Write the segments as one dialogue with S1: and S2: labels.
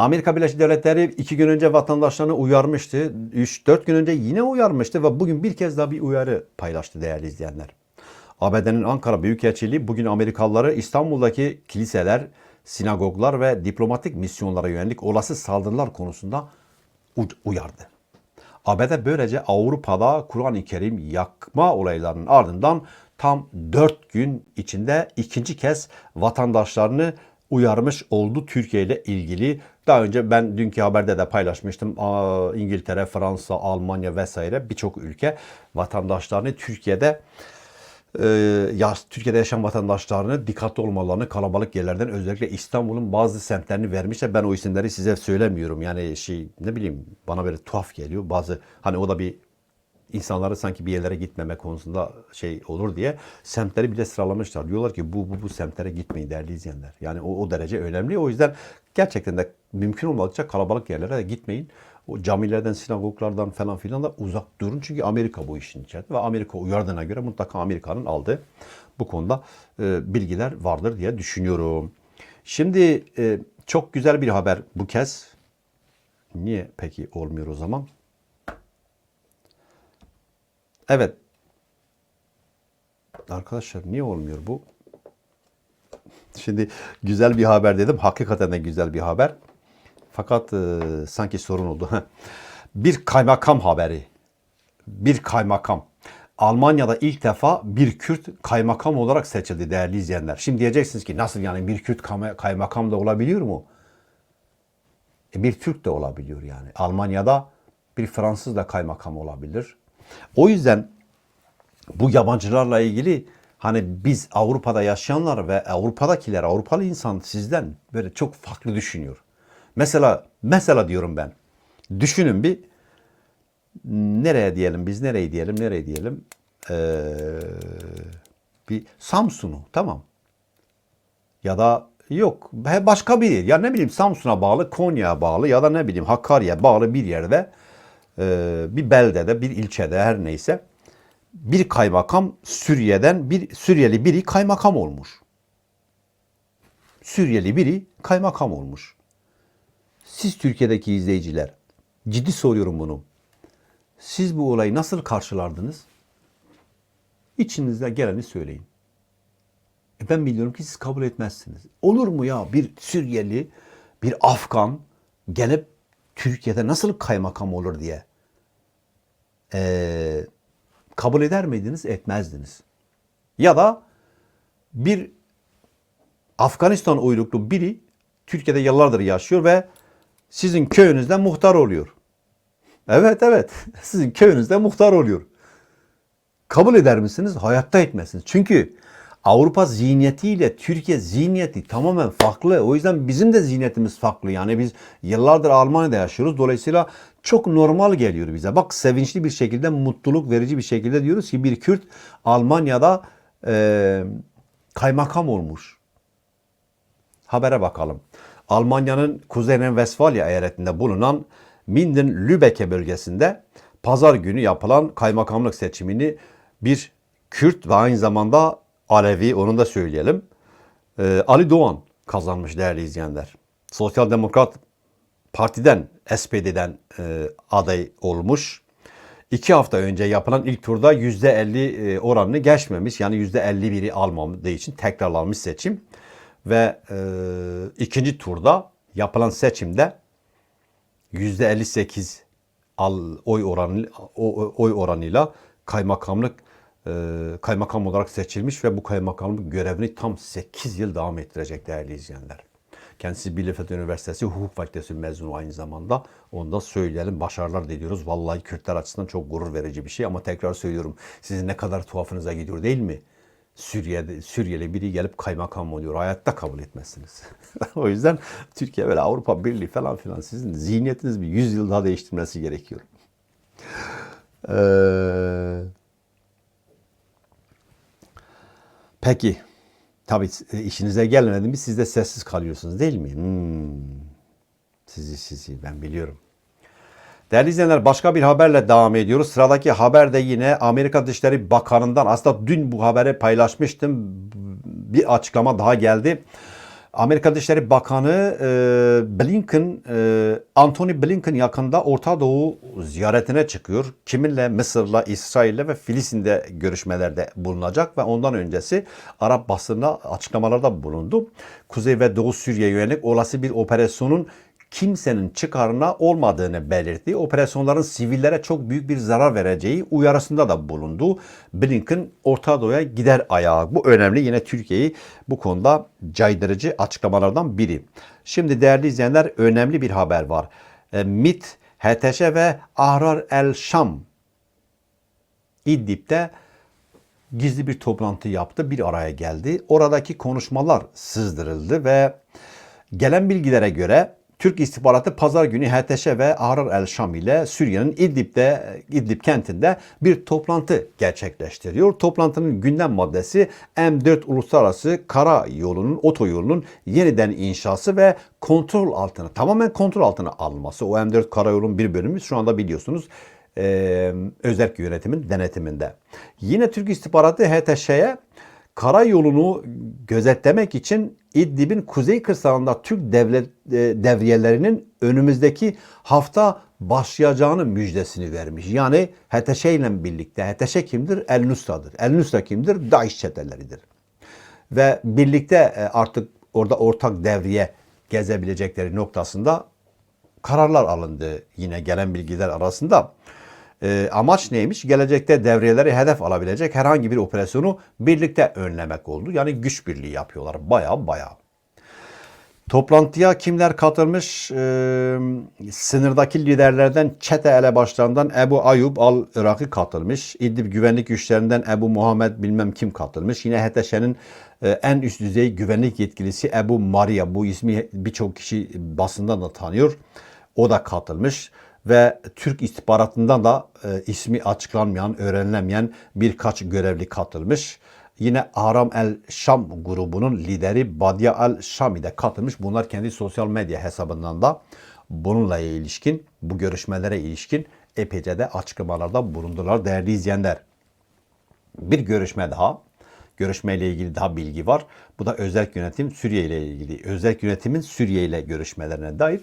S1: Amerika Birleşik Devletleri iki gün önce vatandaşlarını uyarmıştı. 3-4 gün önce yine uyarmıştı ve bugün bir kez daha bir uyarı paylaştı değerli izleyenler. ABD'nin Ankara Büyükelçiliği bugün Amerikalıları İstanbul'daki kiliseler, sinagoglar ve diplomatik misyonlara yönelik olası saldırılar konusunda uyardı. ABD böylece Avrupa'da Kur'an-ı Kerim yakma olaylarının ardından tam 4 gün içinde ikinci kez vatandaşlarını uyarmış oldu Türkiye ile ilgili. Daha önce ben dünkü haberde de paylaşmıştım. İngiltere, Fransa, Almanya vesaire birçok ülke vatandaşlarını Türkiye'de e, ya Türkiye'de yaşayan vatandaşlarını dikkatli olmalarını kalabalık yerlerden özellikle İstanbul'un bazı semtlerini vermişler. Ben o isimleri size söylemiyorum. Yani şey ne bileyim bana böyle tuhaf geliyor. Bazı hani o da bir insanları sanki bir yerlere gitmeme konusunda şey olur diye semtleri bile sıralamışlar. Diyorlar ki bu bu bu semtlere gitmeyin değerli izleyenler. Yani o, o derece önemli. O yüzden gerçekten de mümkün olmadıkça kalabalık yerlere de gitmeyin. O camilerden, sinagoglardan falan filan da uzak durun. Çünkü Amerika bu işin içerisinde ve Amerika uyardığına göre mutlaka Amerika'nın aldığı bu konuda e, bilgiler vardır diye düşünüyorum. Şimdi e, çok güzel bir haber bu kez. Niye peki olmuyor o zaman? Evet. Arkadaşlar niye olmuyor bu? Şimdi güzel bir haber dedim. Hakikaten de güzel bir haber. Fakat e, sanki sorun oldu. bir kaymakam haberi. Bir kaymakam. Almanya'da ilk defa bir Kürt kaymakam olarak seçildi değerli izleyenler. Şimdi diyeceksiniz ki nasıl yani bir Kürt kay- kaymakam da olabiliyor mu? E, bir Türk de olabiliyor yani. Almanya'da bir Fransız da kaymakam olabilir. O yüzden bu yabancılarla ilgili hani biz Avrupa'da yaşayanlar ve Avrupa'dakiler, Avrupalı insan sizden böyle çok farklı düşünüyor. Mesela mesela diyorum ben. Düşünün bir nereye diyelim biz nereye diyelim nereye diyelim Ee, bir Samsun'u tamam ya da yok başka bir yer. ya ne bileyim Samsun'a bağlı Konya'ya bağlı ya da ne bileyim Hakkari'ye bağlı bir yerde bir beldede bir ilçede her neyse bir kaymakam Suriye'den bir Suriyeli biri kaymakam olmuş. Suriyeli biri kaymakam olmuş. Siz Türkiye'deki izleyiciler ciddi soruyorum bunu. Siz bu olayı nasıl karşılardınız? İçinizde geleni söyleyin. E ben biliyorum ki siz kabul etmezsiniz. Olur mu ya bir Suriyeli, bir Afgan gelip Türkiye'de nasıl kaymakam olur diye. Ee, kabul eder miydiniz? Etmezdiniz. Ya da bir Afganistan uyruklu biri Türkiye'de yıllardır yaşıyor ve sizin köyünüzde muhtar oluyor. Evet evet sizin köyünüzde muhtar oluyor. Kabul eder misiniz? Hayatta etmezsiniz. Çünkü Avrupa zihniyetiyle Türkiye zihniyeti tamamen farklı. O yüzden bizim de zihniyetimiz farklı. Yani biz yıllardır Almanya'da yaşıyoruz. Dolayısıyla çok normal geliyor bize. Bak sevinçli bir şekilde, mutluluk verici bir şekilde diyoruz ki bir Kürt Almanya'da e, kaymakam olmuş. Habere bakalım. Almanya'nın Kuzey Westfalia eyaletinde bulunan Minden-Lübbecke bölgesinde pazar günü yapılan kaymakamlık seçimini bir Kürt ve aynı zamanda Alevi onu da söyleyelim. Ee, Ali Doğan kazanmış değerli izleyenler. Sosyal Demokrat Parti'den, SPD'den e, aday olmuş. İki hafta önce yapılan ilk turda %50 e, oranını geçmemiş. Yani %51'i almadığı için tekrarlanmış seçim. Ve e, ikinci turda yapılan seçimde %58 al, oy oranı oy oranıyla kaymakamlık kaymakam olarak seçilmiş ve bu kaymakamlık görevini tam 8 yıl devam ettirecek değerli izleyenler. Kendisi Bielefeld Üniversitesi Hukuk Fakültesi mezunu aynı zamanda. Onu da söyleyelim. Başarılar diliyoruz. Vallahi Kürtler açısından çok gurur verici bir şey ama tekrar söylüyorum. Sizin ne kadar tuhafınıza gidiyor değil mi? Suriye'de, Suriyeli biri gelip kaymakam oluyor. Hayatta kabul etmezsiniz. o yüzden Türkiye böyle Avrupa Birliği falan filan sizin zihniyetiniz bir 100 yıl daha değiştirmesi gerekiyor. Ee, peki. Tabii e, işinize gelmedi mi siz de sessiz kalıyorsunuz değil mi? Hmm. Sizi sizi ben biliyorum. Değerli izleyenler başka bir haberle devam ediyoruz. Sıradaki haber de yine Amerika Dışişleri Bakanı'ndan aslında dün bu haberi paylaşmıştım. Bir açıklama daha geldi. Amerika Dışişleri Bakanı e, Blinken, e, Anthony Blinken yakında Orta Doğu ziyaretine çıkıyor. Kiminle? Mısır'la, İsrail'le ve Filistin'de görüşmelerde bulunacak ve ondan öncesi Arap basınına açıklamalarda bulundu. Kuzey ve Doğu Suriye'ye yönelik olası bir operasyonun kimsenin çıkarına olmadığını belirtti. Operasyonların sivillere çok büyük bir zarar vereceği uyarısında da bulundu. Blinken Orta Doğu'ya gider ayağı. Bu önemli. Yine Türkiye'yi bu konuda caydırıcı açıklamalardan biri. Şimdi değerli izleyenler önemli bir haber var. E, MIT, HTŞ ve Ahrar el Şam İdlib'de gizli bir toplantı yaptı, bir araya geldi. Oradaki konuşmalar sızdırıldı ve gelen bilgilere göre Türk istihbaratı pazar günü HTŞ ve Ahrar el Şam ile Suriye'nin İdlib'de, İdlib kentinde bir toplantı gerçekleştiriyor. Toplantının gündem maddesi M4 uluslararası kara yolunun, otoyolunun yeniden inşası ve kontrol altına, tamamen kontrol altına alınması. O M4 karayolun bir bölümü şu anda biliyorsunuz e, özel yönetimin denetiminde. Yine Türk istihbaratı HTŞ'ye karayolunu gözetlemek için İdlib'in kuzey kırsalında Türk devlet e, devriyelerinin önümüzdeki hafta başlayacağını müjdesini vermiş. Yani HTŞ ile birlikte. HTŞ kimdir? El Nusra'dır. El Nusra kimdir? DAEŞ çeteleridir. Ve birlikte e, artık orada ortak devriye gezebilecekleri noktasında kararlar alındı yine gelen bilgiler arasında. E, amaç neymiş? Gelecekte devriyeleri hedef alabilecek herhangi bir operasyonu birlikte önlemek oldu. Yani güç birliği yapıyorlar baya baya. Toplantıya kimler katılmış? Ee, sınırdaki liderlerden çete elebaşlarından Ebu Ayub al-Iraki katılmış. İdlib güvenlik güçlerinden Ebu Muhammed bilmem kim katılmış. Yine HTŞ'nin e, en üst düzey güvenlik yetkilisi Ebu Maria. Bu ismi birçok kişi basından da tanıyor. O da katılmış ve Türk istihbaratından da e, ismi açıklanmayan, öğrenilemeyen birkaç görevli katılmış. Yine Aram el Şam grubunun lideri Badia el Şami de katılmış. Bunlar kendi sosyal medya hesabından da bununla ilişkin, bu görüşmelere ilişkin epeyce de açıklamalarda bulundular değerli izleyenler. Bir görüşme daha. Görüşmeyle ilgili daha bilgi var. Bu da özel yönetim Suriye ile ilgili. Özel yönetimin Suriye ile görüşmelerine dair.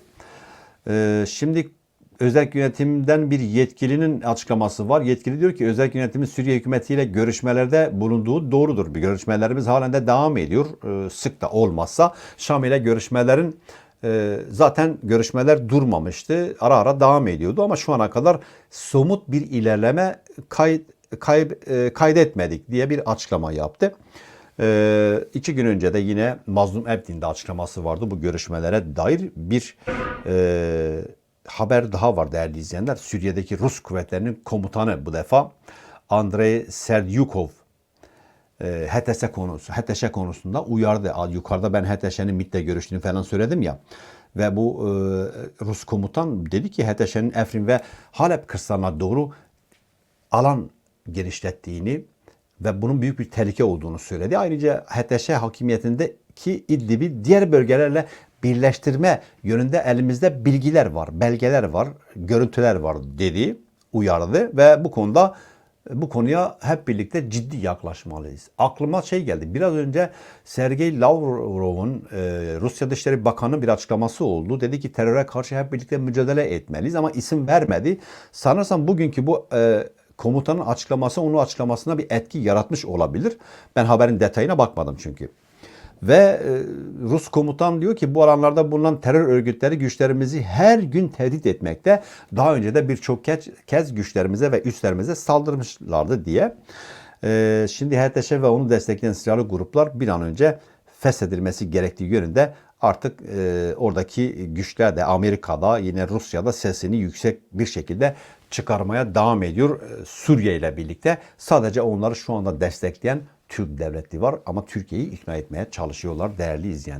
S1: Ee, şimdi özel yönetimden bir yetkilinin açıklaması var. Yetkili diyor ki özel yönetimin Suriye hükümetiyle görüşmelerde bulunduğu doğrudur. Bir görüşmelerimiz halen de devam ediyor. Ee, sık da olmazsa Şam ile görüşmelerin e, zaten görüşmeler durmamıştı. Ara ara devam ediyordu ama şu ana kadar somut bir ilerleme kay, kay, e, kaydetmedik diye bir açıklama yaptı. Ee, iki gün önce de yine Mazlum Ebdin'de açıklaması vardı bu görüşmelere dair bir e, haber daha var değerli izleyenler. Suriye'deki Rus kuvvetlerinin komutanı bu defa Andrei Serdyukov e, HTS konusu, HTŞ konusunda uyardı. Yukarıda ben HTŞ'nin MİT'te görüştüğünü falan söyledim ya. Ve bu e, Rus komutan dedi ki HTŞ'nin Efrin ve Halep kırsalına doğru alan genişlettiğini ve bunun büyük bir tehlike olduğunu söyledi. Ayrıca HTŞ hakimiyetindeki İdlib'i diğer bölgelerle birleştirme yönünde elimizde bilgiler var, belgeler var, görüntüler var dedi, uyardı ve bu konuda bu konuya hep birlikte ciddi yaklaşmalıyız. Aklıma şey geldi. Biraz önce Sergey Lavrov'un e, Rusya Dışişleri Bakanı bir açıklaması oldu. Dedi ki teröre karşı hep birlikte mücadele etmeliyiz ama isim vermedi. Sanırsam bugünkü bu e, komutanın açıklaması onun açıklamasına bir etki yaratmış olabilir. Ben haberin detayına bakmadım çünkü. Ve e, Rus komutan diyor ki bu alanlarda bulunan terör örgütleri güçlerimizi her gün tehdit etmekte. Daha önce de birçok kez, güçlerimize ve üslerimize saldırmışlardı diye. E, şimdi HTŞ ve onu destekleyen silahlı gruplar bir an önce feshedilmesi gerektiği yönünde artık e, oradaki güçler de Amerika'da yine Rusya'da sesini yüksek bir şekilde çıkarmaya devam ediyor e, Suriye ile birlikte. Sadece onları şu anda destekleyen Türk devleti var ama Türkiye'yi ikna etmeye çalışıyorlar değerli izleyenler.